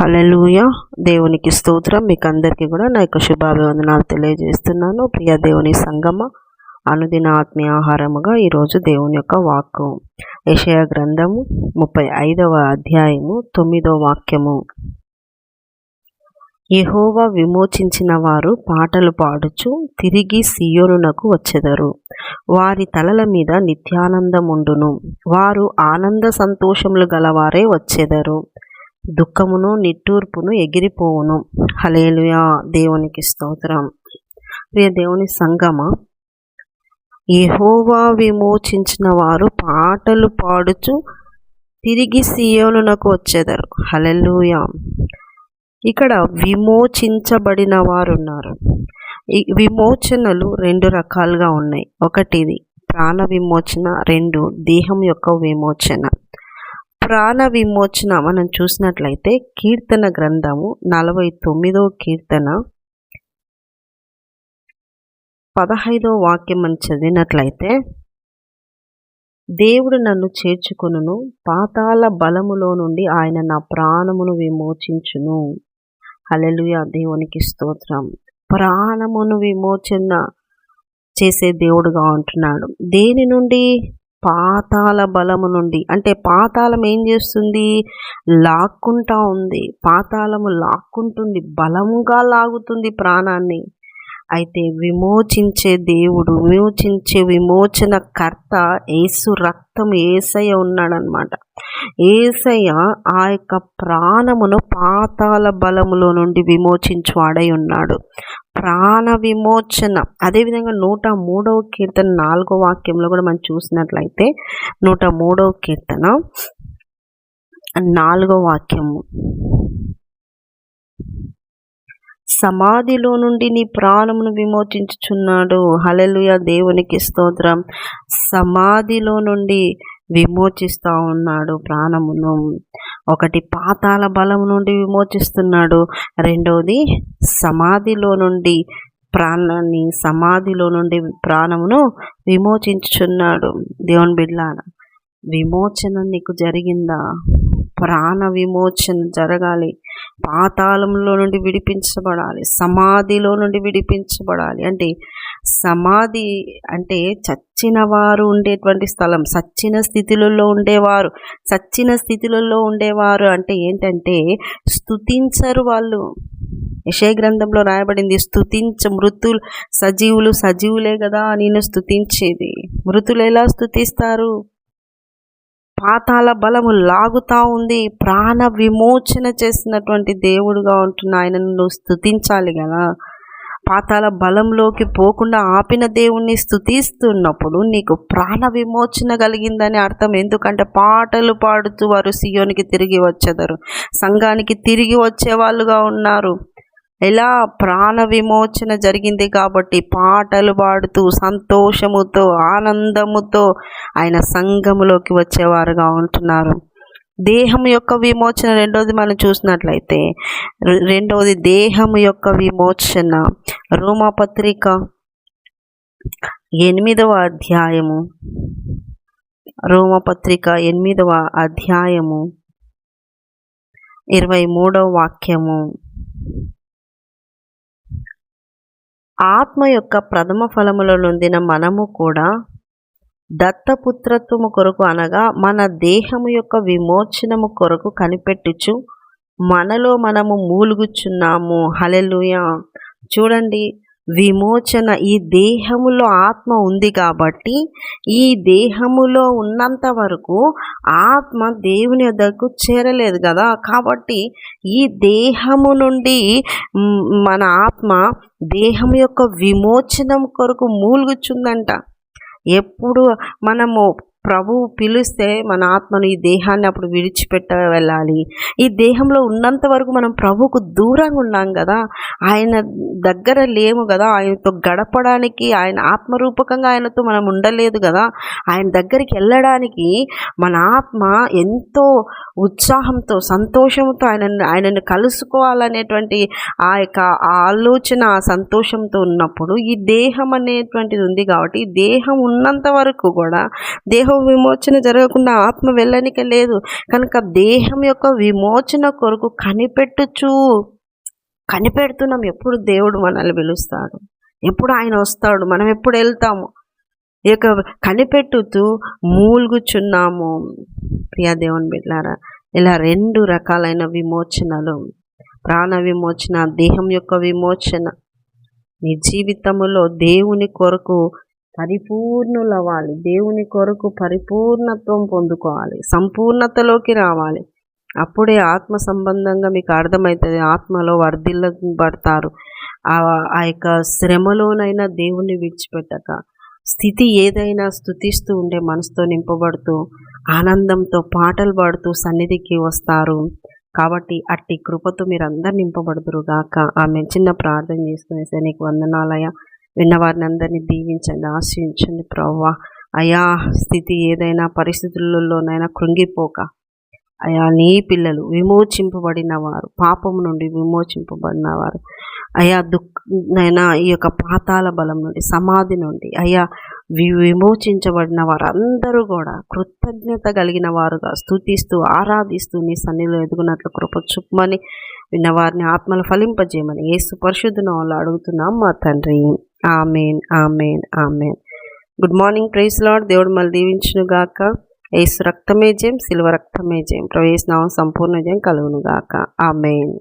హలలుయ దేవునికి స్తోత్రం. మీకు అందరికీ కూడా నా యొక్క శుభాభివందనాలు తెలియజేస్తున్నాను. ప్రియ దేవుని సంగమ అనుదిన ఆత్మీయ ఆహారముగా ఈరోజు దేవుని యొక్క వాక్కు. యషయ గ్రంథము ముప్పై ఐదవ అధ్యాయము తొమ్మిదవ వాక్యము. యహోవా విమోచించిన వారు పాటలు పాడుచు తిరిగి సియోనునకు వచ్చెదరు. వారి తలల మీద నిత్యానందముండును. వారు ఆనంద సంతోషములు గలవారే వచ్చెదరు. దుఃఖమును నిట్టూర్పును ఎగిరిపోవును. హలేలుయా దేవునికి స్తోత్రం. ప్రియ దేవుని సంగమ యహోవా విమోచించిన వారు పాటలు పాడుచు తిరిగి సీయోనునకు వచ్చేదారు. హలెలుయా ఇక్కడ విమోచించబడిన వారు ఉన్నారు ఈ విమోచనలు రెండు రకాలుగా ఉన్నాయి. ఒకటిది ప్రాణ విమోచన రెండు దేహం యొక్క విమోచన. ప్రాణ విమోచన మనం చూసినట్లయితే కీర్తన గ్రంథము నలభై తొమ్మిదో కీర్తన పదహైదో వాక్యం అని చదివినట్లయితే దేవుడు నన్ను చేర్చుకును పాతాల బలములో నుండి ఆయన నా ప్రాణమును విమోచించును. హలెలుయ దేవునికి స్తోత్రం. ప్రాణమును విమోచన చేసే దేవుడుగా ఉంటున్నాడు. దేని నుండి? పాతాల బలము నుండి. అంటే పాతాళం ఏం చేస్తుంది? లాక్కుంటా ఉంది. పాతాళము లాక్కుంటుంది. బలంగా లాగుతుంది ప్రాణాన్ని. అయితే విమోచించే దేవుడు విమోచించే విమోచన కర్త ఏసు రక్తం ఏసయ్య ఉన్నాడనమాట. ఏసయ్య ఆ యొక్క ప్రాణమును పాతాల బలములో నుండి విమోచించువాడై ఉన్నాడు. ప్రాణ విమోచన. అదేవిధంగా నూట మూడవ కీర్తన నాలుగో వాక్యంలో కూడా మనం చూసినట్లయితే నూట మూడవ కీర్తన నాలుగో వాక్యము. సమాధిలో నుండి నీ ప్రాణమును విమోచించుచున్నాడు. హలలుయ దేవునికి స్తోత్రం. సమాధిలో నుండి విమోచిస్తూ ఉన్నాడు ప్రాణమును. ఒకటి పాతాల బలం నుండి విమోచిస్తున్నాడు. రెండవది సమాధిలో నుండి ప్రాణాన్ని సమాధిలో నుండి ప్రాణమును విమోచించుచున్నాడు. దేవుని బిడ్లాన విమోచన నీకు జరిగిందా? ప్రాణ విమోచన జరగాలి. పాతాళంలో నుండి విడిపించబడాలి సమాధిలో నుండి విడిపించబడాలి. అంటే సమాధి అంటే చచ్చిన వారు ఉండేటువంటి స్థలం సచ్చిన స్థితిలలో ఉండేవారు సచ్చిన స్థితిలలో ఉండేవారు అంటే ఏంటంటే స్థుతించరు వాళ్ళు. యశే గ్రంథంలో రాయబడింది స్థుతించ మృతులు సజీవులు సజీవులే కదా నేను స్థుతించేది మృతులు ఎలా స్థుతిస్తారు పాతాల బలము లాగుతా ఉంది. ప్రాణ విమోచన చేసినటువంటి దేవుడుగా ఉంటున్న ఆయనను నువ్వు స్థుతించాలి కదా. పాతాల బలంలోకి పోకుండా ఆపిన దేవుణ్ణి స్థుతిస్తున్నప్పుడు నీకు ప్రాణ విమోచన కలిగిందని అర్థం. ఎందుకంటే పాటలు పాడుతూ వారు సియోనికి తిరిగి వచ్చేదారు. సంఘానికి తిరిగి వచ్చే వాళ్ళుగా ఉన్నారు. ఎలా ప్రాణ విమోచన జరిగింది కాబట్టి పాటలు పాడుతూ సంతోషముతో ఆనందముతో ఆయన సంఘములోకి వచ్చేవారుగా ఉంటున్నారు. దేహం యొక్క విమోచన రెండవది మనం చూసినట్లయితే రెండవది దేహం యొక్క విమోచన. రోమపత్రిక ఎనిమిదవ అధ్యాయము. రోమపత్రిక ఎనిమిదవ అధ్యాయము. ఇరవై మూడవ వాక్యము. ఆత్మ యొక్క ప్రథమ ఫలముల నొందిన మనము కూడా దత్తపుత్రత్వము కొరకు అనగా మన దేహము యొక్క విమోచనము కొరకు కనిపెట్టుచు మనలో మనము మూలుగుచున్నాము. హలెలుయ చూడండి విమోచన ఈ దేహములో ఆత్మ ఉంది కాబట్టి ఈ దేహములో ఉన్నంత వరకు ఆత్మ దేవుని వద్దకు చేరలేదు కదా. కాబట్టి ఈ దేహము నుండి మన ఆత్మ దేహం యొక్క విమోచనం కొరకు మూలుగుచుందంట. ఎప్పుడు మనము ప్రభువు పిలిస్తే మన ఆత్మను ఈ దేహాన్ని అప్పుడు విడిచిపెట్ట వెళ్ళాలి ఈ దేహంలో ఉన్నంత వరకు మనం ప్రభువుకు దూరంగా ఉన్నాం కదా ఆయన దగ్గర లేము కదా ఆయనతో గడపడానికి ఆయన ఆత్మరూపకంగా ఆయనతో మనం ఉండలేదు కదా ఆయన దగ్గరికి వెళ్ళడానికి మన ఆత్మ ఎంతో ఉత్సాహంతో సంతోషంతో ఆయన ఆయనను కలుసుకోవాలనేటువంటి ఆ యొక్క ఆలోచన సంతోషంతో ఉన్నప్పుడు ఈ దేహం అనేటువంటిది ఉంది కాబట్టి దేహం ఉన్నంత వరకు కూడా దేహం విమోచన జరగకుండా ఆత్మ వెళ్ళనిక లేదు. కనుక దేహం యొక్క విమోచన కొరకు కనిపెట్టుచు కనిపెడుతున్నాం. ఎప్పుడు దేవుడు మనల్ని పిలుస్తాడు? ఎప్పుడు ఆయన వస్తాడు? మనం ఎప్పుడు వెళ్తాము? ఈ యొక్క కనిపెట్టుతూ మూలుగుచున్నాము. ప్రియా దేవుని బిడ్డారా ఇలా రెండు రకాలైన విమోచనలు. ప్రాణ విమోచన దేహం యొక్క విమోచన. నీ జీవితంలో దేవుని కొరకు పరిపూర్ణులవ్వాలి. దేవుని కొరకు పరిపూర్ణత్వం పొందుకోవాలి. సంపూర్ణతలోకి రావాలి. అప్పుడే ఆత్మ సంబంధంగా మీకు అర్థమవుతుంది ఆత్మలో వర్ధిల్ల పడతారు. ఆ యొక్క శ్రమలోనైనా దేవుణ్ణి విడిచిపెట్టక స్థితి ఏదైనా స్థుతిస్తూ ఉండే మనసుతో నింపబడుతూ ఆనందంతో పాటలు పాడుతూ సన్నిధికి వస్తారు. కాబట్టి అట్టి కృపతో మీరు అందరు నింపబడుదురుగాక. ఆమె చిన్న ప్రార్థన చేసుకునేసే నీకు వందనాలయ విన్నవారిని అందరినీ దీవించండి ఆశ్రయించండి ప్రవ్వా. అయా స్థితి ఏదైనా పరిస్థితులలోనైనా కృంగిపోక. అయా నీ పిల్లలు విమోచింపబడిన వారు పాపము నుండి విమోచింపబడిన వారు అయా దుఃఖనైనా ఈ యొక్క పాతాల బలం నుండి సమాధి నుండి అయా విమోచించబడిన వారందరూ కూడా కృతజ్ఞత కలిగిన వారుగా స్థుతిస్తూ ఆరాధిస్తూ నీ సన్నిలో ఎదుగునట్లు కృప చుప్పమని విన్నవారిని ఆత్మలు ఫలింపజేయమని ఏసు పరిశుద్ధున వాళ్ళు అడుగుతున్నాం మా తండ్రి. Amen amen amen. Good morning praise Lord దేవుడు మళ్ళీ దీవించునుగాక ఏసు రక్తమే జయం సిల్వ రక్తమే జయం. ప్రవేశనామం సంపూర్ణ జయం కలుగునుగాక ఆమెన్.